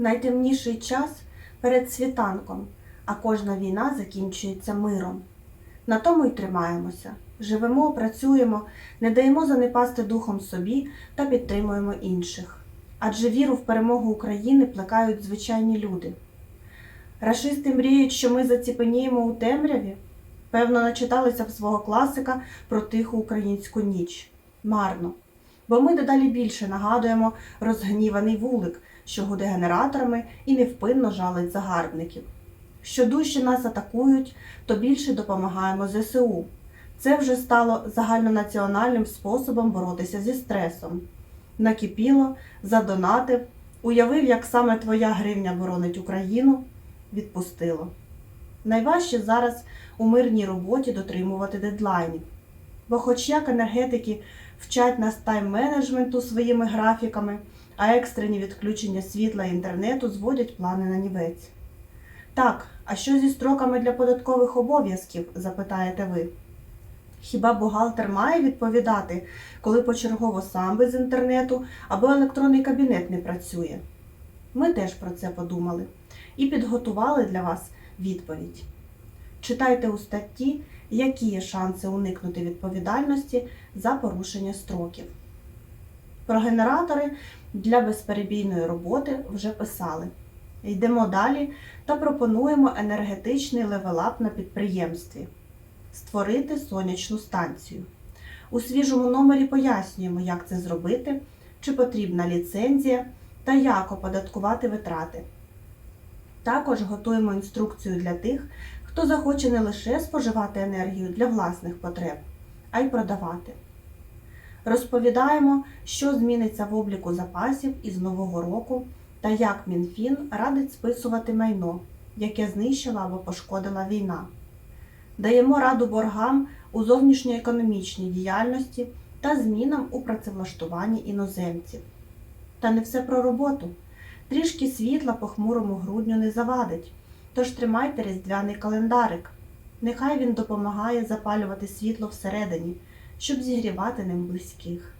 Найтемніший час перед світанком, а кожна війна закінчується миром. На тому й тримаємося. Живемо, працюємо, не даємо занепасти духом собі та підтримуємо інших. Адже віру в перемогу України плекають звичайні люди. Рашисти мріють, що ми заціпеніємо у темряві. Певно, начиталися в свого класика про тиху українську ніч. Марно. Бо ми дедалі більше нагадуємо розгніваний вулик, що гуде генераторами і невпинно жалить загарбників. Що дужче нас атакують, то більше допомагаємо ЗСУ. Це вже стало загальнонаціональним способом боротися зі стресом. Накипіло, задонатив, уявив, як саме твоя гривня боронить Україну, відпустило. Найважче зараз у мирній роботі дотримувати дедлайнів. Бо, хоч як енергетики вчать нас тайм-менеджменту своїми графіками, а екстрені відключення світла і інтернету зводять плани на нівець. Так, а що зі строками для податкових обов'язків, запитаєте ви? Хіба бухгалтер має відповідати, коли почергово сам без інтернету або електронний кабінет не працює? Ми теж про це подумали і підготували для вас відповідь. Читайте у статті, які є шанси уникнути відповідальності за порушення строків. Про генератори для безперебійної роботи вже писали. Йдемо далі та пропонуємо енергетичний левелап на підприємстві створити сонячну станцію. У свіжому номері пояснюємо, як це зробити, чи потрібна ліцензія та як оподаткувати витрати. Також готуємо інструкцію для тих, хто захоче не лише споживати енергію для власних потреб, а й продавати. Розповідаємо, що зміниться в обліку запасів із нового року та як Мінфін радить списувати майно, яке знищила або пошкодила війна. Даємо раду боргам у зовнішньоекономічній діяльності та змінам у працевлаштуванні іноземців. Та не все про роботу. Трішки світла по хмурому грудню не завадить, тож тримайте різдвяний календарик. Нехай він допомагає запалювати світло всередині, щоб зігрівати ним близьких.